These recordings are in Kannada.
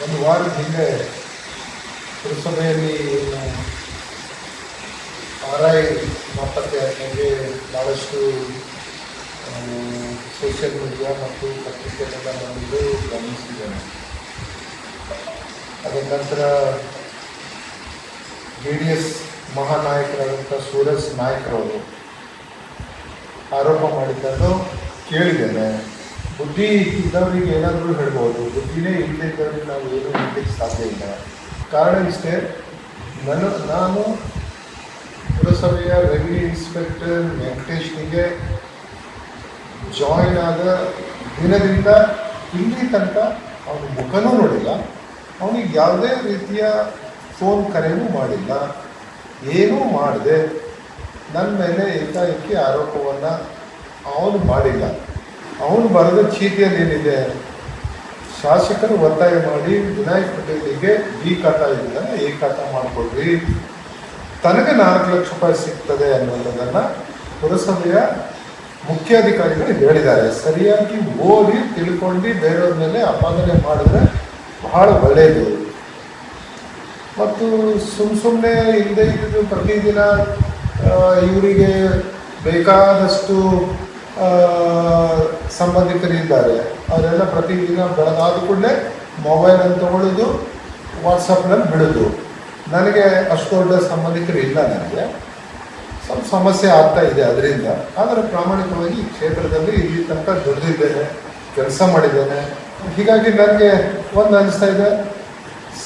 ವಾರದ ಹಿಂದೆ ಪುರಸಭೆಯಲ್ಲಿ ಆರ್ ಐ ನನಗೆ ಭಾಳಷ್ಟು ಸೋಷಿಯಲ್ ಮೀಡಿಯಾ ಮತ್ತು ಪತ್ರಿಕೆಗಳೆಲ್ಲ ಬಂದಿದ್ದು ಗಮನಿಸಿದ್ದೇನೆ ಅದರ ನಂತರ ಜೆ ಡಿ ಎಸ್ ಮಹಾನಾಯಕರಾದಂಥ ಸೂರಜ್ ನಾಯಕರವರು ಆರೋಪ ಮಾಡಿದ್ದನ್ನು ಕೇಳಿದ್ದೇನೆ. ಬುದ್ಧಿ ಇದ್ದವರಿಗೆ ಏನಾದರೂ ಹೇಳ್ಬೋದು. ಬುದ್ಧಿನೇ ಇಲ್ಲದಿದ್ದವರಿಗೆ ನಾವು ಏನೂ ಹೇಳಲಿಕ್ಕೆ ಸಾಧ್ಯ ಇಲ್ಲ. ಕಾರಣ ಇಷ್ಟೇ, ನನ್ನ, ನಾನು ಪುರಸಭೆಯ ರೆವಿನ್ಯೂ ಇನ್ಸ್ಪೆಕ್ಟರ್ ವೆಂಕಟೇಶ್ನಿಗೆ ಜಾಯಿನ್ ಆದ ದಿನದಿಂದ ಇಲ್ಲಿ ತನಕ ಅವನ ಮುಖನೂ ನೋಡಿಲ್ಲ. ಅವನಿಗೆ ಯಾವುದೇ ರೀತಿಯ ಫೋನ್ ಕರೆಯೂ ಮಾಡಿಲ್ಲ. ಏನೂ ಮಾಡದೆ ನನ್ನ ಮೇಲೆ ಏಕಾಏಕಿ ಆರೋಪವನ್ನು ಅವನು ಮಾಡಿಲ್ಲ. ಅವನು ಬರೆದ ಚೀಟಿಯಲ್ಲಿ ಏನಿದೆ? ಶಾಸಕರು ಒತ್ತಾಯ ಮಾಡಿ ವಿನಾಯಕ್ ಪಟೇಲಿಗೆ ಬಿ ಖಾತಾ ಇಲ್ಲ ಈ ಖಾತಾ ಮಾಡಿಕೊಡ್ರಿ. ತನಗೆ ನಾಲ್ಕು ಲಕ್ಷ ರೂಪಾಯಿ ಸಿಗ್ತದೆ ಅನ್ನೋದನ್ನು ಪುರಸಭೆಯ ಮುಖ್ಯಾಧಿಕಾರಿಗಳು ಹೇಳಿದ್ದಾರೆ. ಸರಿಯಾಗಿ ಓದಿ ತಿಳ್ಕೊಂಡು ಬೇರೆಯವ್ರ ಮೇಲೆ ಅಪಾದನೆ ಮಾಡಿದ್ರೆ ಬಹಳ ಒಳ್ಳೆಯದು ಮತ್ತು ಸುಮ್ಮ ಸುಮ್ಮನೆ ಇಲ್ಲದೆ ಇದ್ದು ಪ್ರತಿದಿನ ಇವರಿಗೆ ಬೇಕಾದಷ್ಟು ಸಂಬಂಧಿಕರಿದ್ದಾರೆ. ಅವರೆಲ್ಲ ಪ್ರತಿದಿನ ಬೆಳಗಾದ ಕೂಡಲೇ ಮೊಬೈಲನ್ನು ತಗೊಳ್ಳೋದು ವಾಟ್ಸಪ್ನಲ್ಲಿ ಬಿಡೋದು. ನನಗೆ ಅಷ್ಟು ದೊಡ್ಡ ಸಂಬಂಧಿಕರು ಇಲ್ಲ ನನಗೆ. ಸ್ವಲ್ಪ ಸಮಸ್ಯೆ ಆಗ್ತಾ ಇದೆ ಅದರಿಂದ. ಆದರೆ ಪ್ರಾಮಾಣಿಕವಾಗಿ ಈ ಕ್ಷೇತ್ರದಲ್ಲಿ ಇಲ್ಲಿ ತನಕ ದುಡಿದಿದ್ದೇನೆ, ಕೆಲಸ ಮಾಡಿದ್ದೇನೆ. ಹೀಗಾಗಿ ನನಗೆ ಒಂದು ಅನಿಸ್ತಾ ಇದೆ,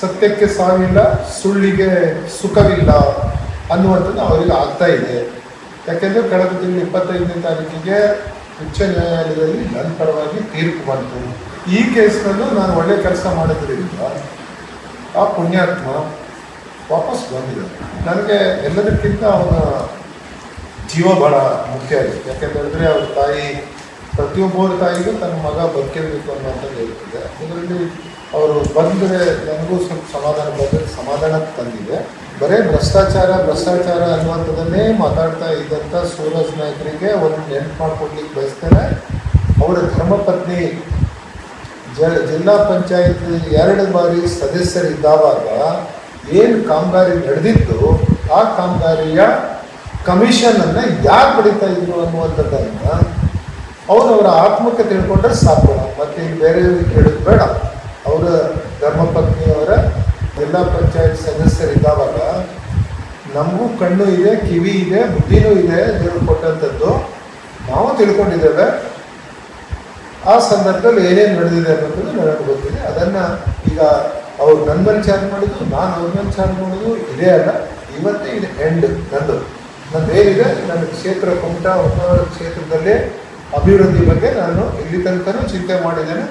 ಸತ್ಯಕ್ಕೆ ಸಾವಿಲ್ಲ, ಸುಳ್ಳಿಗೆ ಸುಖವಿಲ್ಲ ಅನ್ನುವಂಥದ್ದು ಅವರಿಗೆ ಆಗ್ತಾ ಇದೆ. ಯಾಕೆಂದರೆ ಕಳೆದ ತಿಂಗಳ ಇಪ್ಪತ್ತೈದನೇ ತಾರೀಕಿಗೆ ಉಚ್ಚ ನ್ಯಾಯಾಲಯದಲ್ಲಿ ನನ್ನ ಪರವಾಗಿ ತೀರ್ಪು ಬಂತು. ಈ ಕೇಸ್ನಲ್ಲೂ ನಾನು ಒಳ್ಳೆ ಕೆಲಸ ಮಾಡೋದ್ರಿಂದ ಆ ಪುಣ್ಯಾತ್ಮ ವಾಪಸ್ ಬಂದಿದೆ. ನನಗೆ ಎಲ್ಲದಕ್ಕಿಂತ ಅವನ ಜೀವ ಬಹಳ ಮುಖ್ಯ ಆಗಿದೆ ಯಾಕೆಂತಂದರೆ ಅವ್ರ ತಾಯಿ, ಪ್ರತಿಯೊಬ್ಬರ ತಾಯಿಗೂ ತನ್ನ ಮಗ ಬದುಕಿರಬೇಕು ಅನ್ನೋಂಥದ್ದು ಇರ್ತದೆ. ಅದರಲ್ಲಿ ಅವರು ಬಂದರೆ ನನಗೂ ಸ್ವಲ್ಪ ಸಮಾಧಾನ ಸಮಾಧಾನ ತಂದಿದೆ. ಬರೇ ಭ್ರಷ್ಟಾಚಾರ ಭ್ರಷ್ಟಾಚಾರ ಅನ್ನುವಂಥದ್ದನ್ನೇ ಮಾತಾಡ್ತಾ ಇದ್ದಂಥ ಸೂರಜ್ ನಾಯಕರಿಗೆ ಒಂದು ನೆನ್ಪು ಮಾಡ್ಕೊಡ್ಲಿಕ್ಕೆ ಬಯಸ್ತಾರೆ ಅವರ ಧರ್ಮಪತ್ನಿ ಜ ಜಿಲ್ಲಾ ಪಂಚಾಯತ್ ಎರಡು ಬಾರಿ ಸದಸ್ಯರಿದ್ದಾವಾಗ ಏನು ಕಾಮಗಾರಿ ನಡೆದಿತ್ತು, ಆ ಕಾಮಗಾರಿಯ ಕಮಿಷನನ್ನು ಯಾರು ಪಡಿತಾ ಇದ್ರು ಅನ್ನುವಂಥದ್ದನ್ನು ಅವರು ಅವರ ಆತ್ಮಕ್ಕೆ ತಿಳ್ಕೊಂಡ್ರೆ ಸಾಕು. ಮತ್ತೆ ಬೇರೆಯವ್ರಿಗೆ ಕೇಳೋದು ಬೇಡ. ಅವರ ಧರ್ಮಪತ್ನಿಯವರ ಜಿಲ್ಲಾ ಪಂಚಾಯತ್ ಸದಸ್ಯರಿದ್ದಾವಾಗ ನಮಗೂ ಕಣ್ಣು ಇದೆ, ಕಿವಿ ಇದೆ, ಬುದ್ಧಿನೂ ಇದೆ ದೇವರು ಕೊಟ್ಟಂಥದ್ದು ನಾವು ತಿಳ್ಕೊಂಡಿದ್ದೇವೆ. ಆ ಸಂದರ್ಭದಲ್ಲಿ ಏನೇನು ನಡೆದಿದೆ ಅನ್ನೋದು ನನಗೆ ಗೊತ್ತಿದೆ. ಅದನ್ನು ಈಗ ಅವ್ರು ನನ್ನ ಮೇಲೆ ಚಾರ್ಜ್ ಮಾಡಿದ್ದು ನಾನು ಅವ್ರ ಮೇಲೆ ಚಾರ್ಜ್ ಮಾಡೋದು ಇದೇ ಅಲ್ಲ. ಇವತ್ತೇ ಇದು ಎಂಡ್ ನಂದು. ನಂದು ಏನಿದೆ, ನನ್ನ ಕ್ಷೇತ್ರ ಕುಮಟ ಹೊಸ ಕ್ಷೇತ್ರದಲ್ಲಿ ಅಭಿವೃದ್ಧಿ ಬಗ್ಗೆ ನಾನು ಇಲ್ಲಿ ತನಕನೂ ಚಿಂತೆ ಮಾಡಿದ್ದೇನೆ.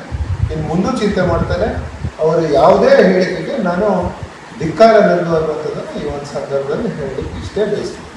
ಇನ್ನು ಮುಂದೂ ಚಿಂತೆ ಮಾಡ್ತಾನೆ ಅವರ ಯಾವುದೇ ಹೇಳಿಕೆಗೆ ನಾನು ಧಿಕ್ಕಾರ ನಂದು ಅನ್ನುವಂಥದ್ದನ್ನು ಈ ಒಂದು ಸಂದರ್ಭದಲ್ಲಿ ಹೇಳಲಿಕ್ಕೆ ಇಷ್ಟೇ ಬಯಸ್ತೀನಿ.